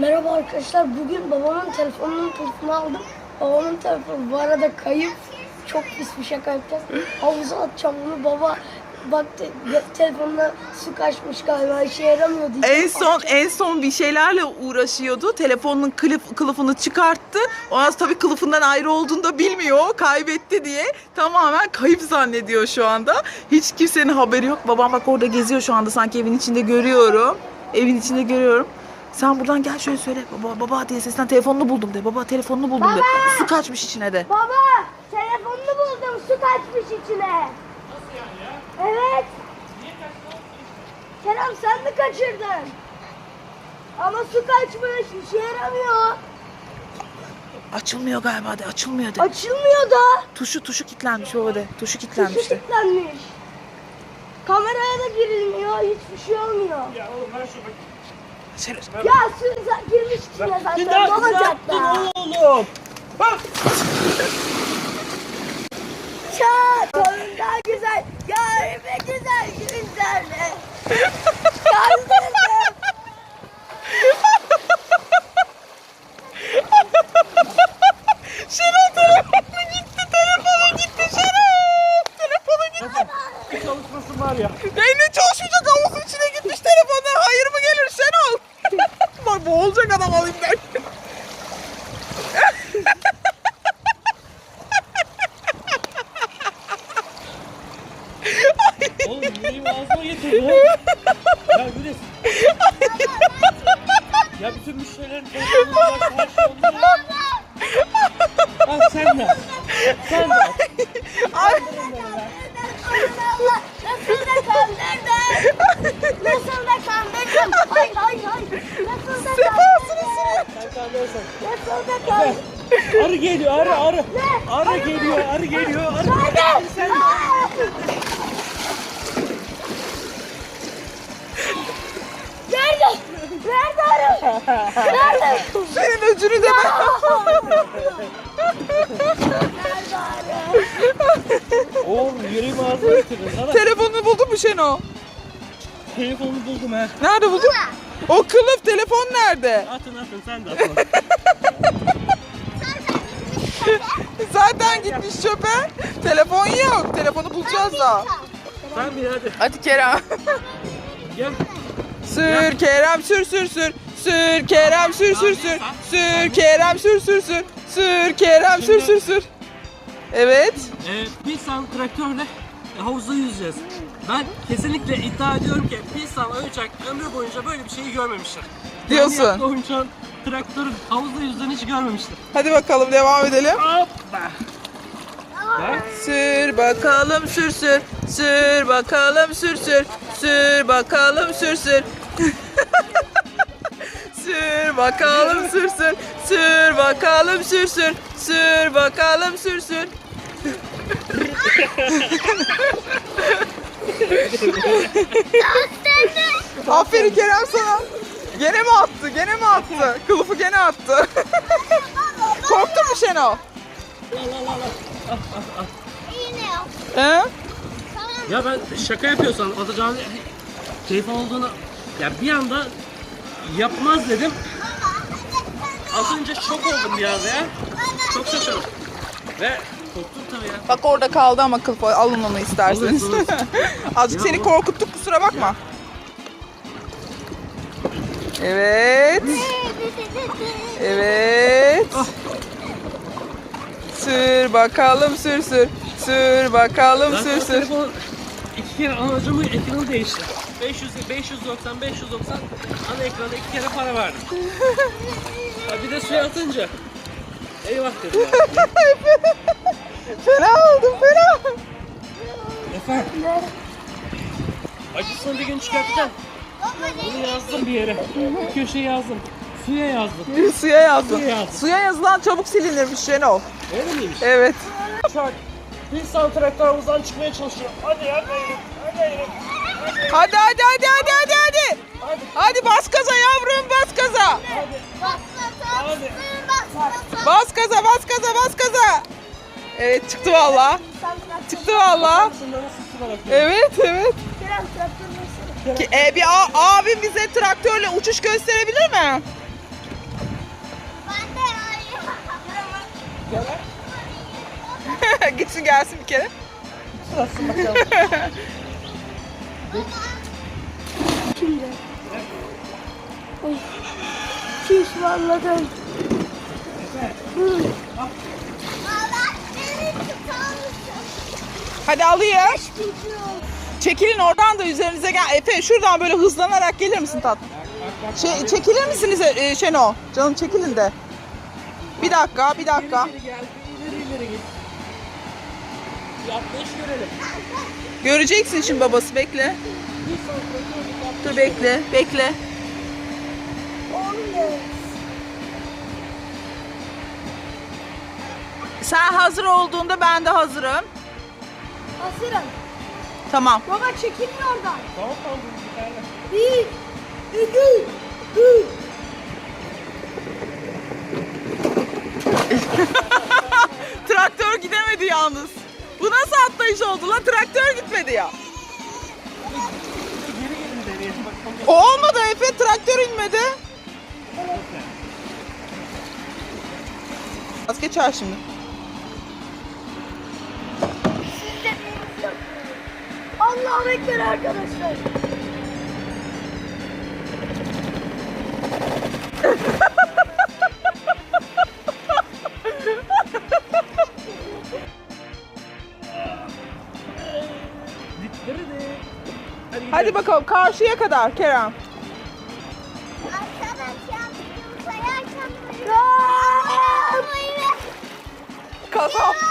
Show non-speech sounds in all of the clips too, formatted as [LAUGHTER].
Merhaba arkadaşlar. Bugün babamın telefonunun kılıfını aldım. Babamın telefonu bu arada kayıp. Çok pis bir şaka yapacağız. Havuza atacağım bunu. Baba bak te- telefonuna su kaçmış galiba işe yaramıyor diye. En son en son bir şeylerle uğraşıyordu. Telefonun kılıf, kılıfını çıkarttı. Ondan sonra tabii kılıfından ayrı olduğunu da bilmiyor. Kaybetti diye. Tamamen kayıp zannediyor şu anda. Hiç kimsenin haberi yok. Babam bak orada geziyor şu anda sanki evin içinde görüyorum. Evin içinde görüyorum. Sen buradan gel şöyle söyle. Baba baba diye sesinden telefonunu buldum de. Baba telefonunu buldum de. Su kaçmış içine de. Baba telefonunu buldum. Su kaçmış içine. Nasıl yani ya? Evet. Kerem sen mi kaçırdın? Ama su kaçmış. İşe yaramıyor. Açılmıyor galiba de. Açılmıyor de. Açılmıyor da. Tuşu tuşu kilitlenmiş baba de. Tuşu Tuşu kilitlenmiş de. kilitlenmiş. Kameraya da girilmiyor. Hiçbir şey olmuyor. Şöyle- Ya su za- girmiş içine zaten. Ne olacak da? oğlum. Bak. Çat oyun daha güzel. Yarın ve güzel günlerle. [LAUGHS] Yazdırdım. Şenol telefonu gitti. Telefonu gitti Şenol. Telefonu gitti. Bir çalışmasın var ya. Beyni çalışmayacak havuzun içine gitmiş telefonu. Hayır mı gelir Şenol? Bak alayım ben. Oğlum yüreğimi ağzıma getirdi. ya Gülis. ya bütün müşterilerin telefonunu yavaş yavaş yolluyor. Al sen de. Sen de. Ay, Allah nasıl da kandırdın? Nasıl da kandırdın? Hay hay hay. Nasıl da sürüyor. Kaldırırsan. Nasıl da? Arı geliyor arı arı. Arı geliyor arı geliyor. Arı. Hadi. Sen de. Nerede? Nerede arı? Nerede? Senin öcünü de ben. Nerede arı? Oğlum yüreğimi ağzıma getirdin. Sana Telefonunu buldun mu Şenol? telefonunu buldum ha. Nerede buldun? O kılıf telefon nerede? Atın atın sen de atın. [LAUGHS] Zaten gitmiş çöpe. Telefon yok. Telefonu bulacağız da. sen bir hadi. Hadi Kerem. Gel. Sür Kerem sür sür sür. Sür Kerem sür sür sür. Sür Kerem sür sür sür. Sür Kerem sür sür sür. Evet. Ee, Pilsan traktörle havuzda yüzeceğiz. Ben kesinlikle iddia ediyorum ki Pilsan oyuncak ömrü boyunca böyle bir şeyi görmemiştir. Diyorsun. Oyuncağın traktörün havuzda yüzdüğünü hiç görmemiştir. Hadi bakalım devam edelim. Hoppa. Ya, Sür bakalım sür sür. Sür bakalım sür sür. Sür bakalım sür sür. [LAUGHS] sür bakalım sür sür. Sür bakalım sür sür. Sür bakalım sür sür. Aferin Kerem sana. Gene mi attı? Gene mi attı? Kılıfı gene attı. [LAUGHS] Korktun mu Şenol? He? ya ben şaka yapıyorsan atacağın telefon olduğunu ya bir anda yapmaz dedim. Az önce şok oldum biraz ya. Çok şaşırdım. Ve korktum tabii ya. Bak orada kaldı ama kılıf alın onu isterseniz. Alırız, [LAUGHS] alırız. Azıcık Ya seni bu- korkuttuk kusura bakma. Evet. Evet. Ah. Sür bakalım sür sür. Sür bakalım Zaten sür o sür. telefon iki kere anacımı ekranı değişti. 500, 590, 590 ana ekrana iki kere para verdim. Ha bir de suya atınca eyvah dedim. ya. [LAUGHS] Fena oldum fena. Efendim? Acısını bir gün çıkartacağım. Bunu yazdım bir yere. Köşeye yazdım. Suya yazdım. [LAUGHS] Suya yazdım. Suya yazdım. Suya yazılan çabuk silinirmiş Şenol. Öyle miymiş? Evet. Çak. Bir santraktör havuzdan çıkmaya çalışıyor. Hadi hadi hadi hadi. Hadi hadi hadi hadi hadi hadi. Hadi. Hadi bas gaza yavrum bas gaza. Hadi. Bas gaza bas gaza bas gaza. Evet çıktı valla. Çıktı valla. Evet evet. Kerem traktörün ki, e, bir abim bize traktörle uçuş gösterebilir mi? [LAUGHS] Gitsin gelsin bir kere. Sırasın bakalım. [LAUGHS] Şimdi. Oy. Çiş. Hadi alayım. Çekilin oradan da üzerinize gel. Efe şuradan böyle hızlanarak gelir misin tatlım? Şey, çekilir misiniz e, Şeno? Canım çekilin de. Bir dakika, bir dakika. İleri gel. İleri ileri git. Bir atlayış görelim. Göreceksin şimdi babası bekle. Dur bekle, bekle. Sen hazır olduğunda ben de hazırım. Hazırım. Tamam. Baba çekilin oradan. Tamam tamam. Bir tane. Bir, iki, üç. [LAUGHS] Traktör gidemedi yalnız. Bu nasıl atlayış oldu lan? Traktör gitmedi ya. O olmadı Efe, traktör inmedi. Az geçer şimdi. Allah'a ekber arkadaşlar. Hadi, bakalım karşıya kadar Kerem. Arkadaşlar bizim sayarken böyle Kaza.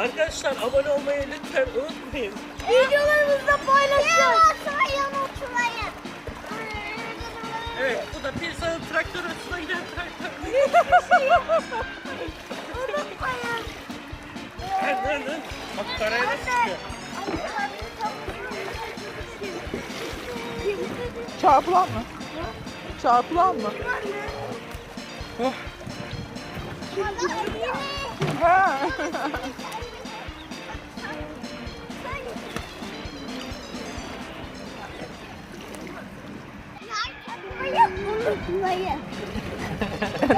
Arkadaşlar abone olmayı lütfen unutmayın. Videolarımızda paylaşın. Evet bu da pizzanın traktör üstüne giden traktör. [LAUGHS] Unutmayın. Dön dön dön. Bak karaya nasıl çıkıyor. Çarpılan mı? Çarpılan mı? Oh. Ha.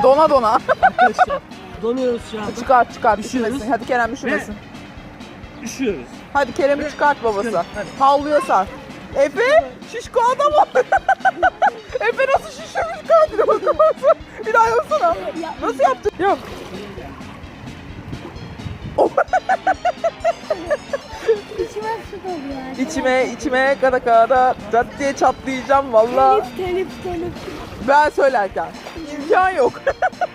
Dona dona. [LAUGHS] Donuyoruz şu anda. çıkart çıkart Üşüyoruz. üşümesin. Hadi Kerem üşümesin. Üşüyoruz. Hadi Kerem'i çıkart babası. Hadi. Sar. Efe şişko adam ol. [LAUGHS] Efe nasıl şişirmiş kendini bakamazsın. [LAUGHS] Bir daha yapsana. Nasıl yaptın? Yok. İçime su doluyor. içime içime kada kada cat diye çatlayacağım valla. Telif telif telif. Ben söylerken. İmkan yok. [LAUGHS]